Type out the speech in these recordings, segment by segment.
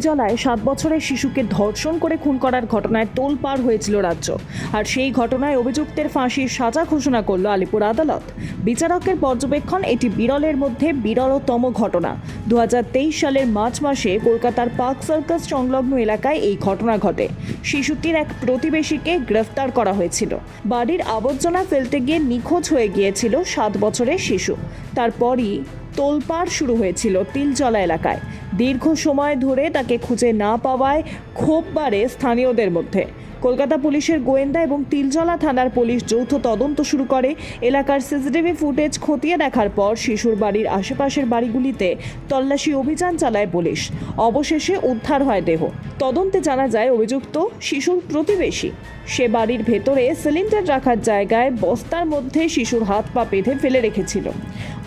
তিলজলায় সাত বছরের শিশুকে ধর্ষণ করে খুন করার ঘটনায় তোলপাড় হয়েছিল রাজ্য। আর সেই ঘটনায় অভিযুক্তের ফাঁসির সাজা ঘোষণা করল আলিপুর আদালত। বিচারকের পর্যবেক্ষণ এটি বিরলের মধ্যে বিরলতম ঘটনা। দু হাজার তেইশ সালের মার্চ মাসে কলকাতার পার্ক সার্কাস সংলগ্ন এলাকায় এই ঘটনা ঘটে। শিশুটির এক প্রতিবেশীকে গ্রেফতার করা হয়েছিল। বাড়ির আবর্জনা ফেলতে গিয়ে নিখোঁজ হয়ে গিয়েছিল সাত বছরের শিশু। তারপরই তোলপাড় শুরু হয়েছিল তিলচলা এলাকায়। দীর্ঘ সময় ধরে তাকে খুঁজে না পাওয়ায় ক্ষোভ বাড়ে স্থানীয়দের মধ্যে। কলকাতা পুলিশের গোয়েন্দা এবং তিলজলা থানার পুলিশ যৌথ তদন্ত শুরু করে। এলাকার সিসিটিভি ফুটেজ খতিয়ে দেখার পর শিশুর বাড়ির আশেপাশের বাড়িগুলিতে তল্লাশি অভিযান চালায় পুলিশ। অবশেষে উদ্ধার হয় দেহ। তদন্তে জানা যায়, অভিযুক্ত শিশুর প্রতিবেশী। সে বাড়ির ভেতরে সিলিন্ডার রাখার জায়গায় বস্তার মধ্যে শিশুর হাত পা বেঁধে ফেলে রেখেছিল।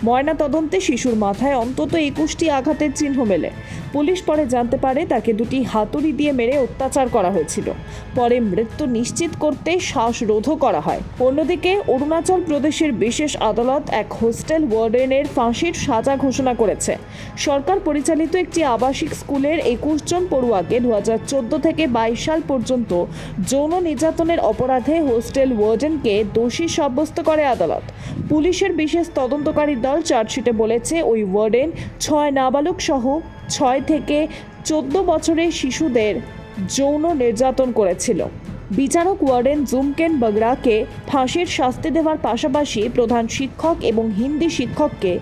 ময়না তদন্তে শিশুর মাথায় অন্তত একুশটি আঘাতের চিহ্ন মেলে। পুলিশ পরে জানতে পারে তাকে দুটি হাতুড়ি দিয়ে মেরে অত্যাচার করা হয়েছিল। পরে মৃত্যু নিশ্চিত করতে শ্বাসরোধও করা হয়। অন্যদিকে, অরুণাচল প্রদেশের বিশেষ আদালত এক হোস্টেল ওয়ার্ডেনের ফাঁসির সাজা ঘোষণা করেছে। সরকার পরিচালিত একটি আবাসিক স্কুলের একুশ জন পড়ুয়াকে দুহাজার চোদ্দ থেকে বাইশ সাল পর্যন্ত যৌন নির্যাতনের অপরাধে হোস্টেল ওয়ার্ডেনকে দোষী সাব্যস্ত করে আদালত। পুলিশের বিশেষ তদন্তকারী দল চার্জশিটে বলেছে, ওই ওয়ার্ডেন ছয় নাবালক সহ ছয় থেকে চোদ্দ বছরের শিশুদের যৌন নির্যাতন করেছিল। বিচারক ওয়ার্ডেন জুমকেন বগরাকে ফাঁসির শাস্তি দেওয়ার পাশাপাশি প্রধান শিক্ষক এবং হিন্দি শিক্ষককে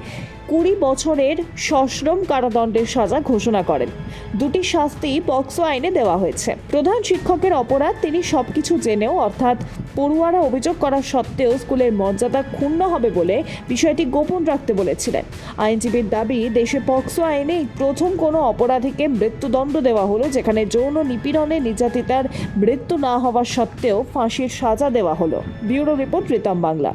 কুড়ি বছরের সশ্রম কারাদণ্ডের সাজা ঘোষণা করেন। দুটি শাস্তি পক্সো আইনে দেওয়া হয়েছে। প্রধান শিক্ষকের অপরাধ তিনি সবকিছু জেনেও, অর্থাৎ পড়ুয়ারা অভিযোগ করা সত্ত্বেও স্কুলের মর্যাদা ক্ষুণ্ণ হবে বলে বিষয়টি গোপন রাখতে বলেছিলেন। আইনজীবীর দাবি, দেশে পক্সো আইনে প্রথম কোনো অপরাধীকে মৃত্যুদণ্ড দেওয়া হলো, যেখানে যৌন নিপীড়নে নির্যাতিতার মৃত্যু না হওয়া সত্ত্বেও ফাঁসির সাজা দেওয়া হলো। Bureau report Ritam Bangla.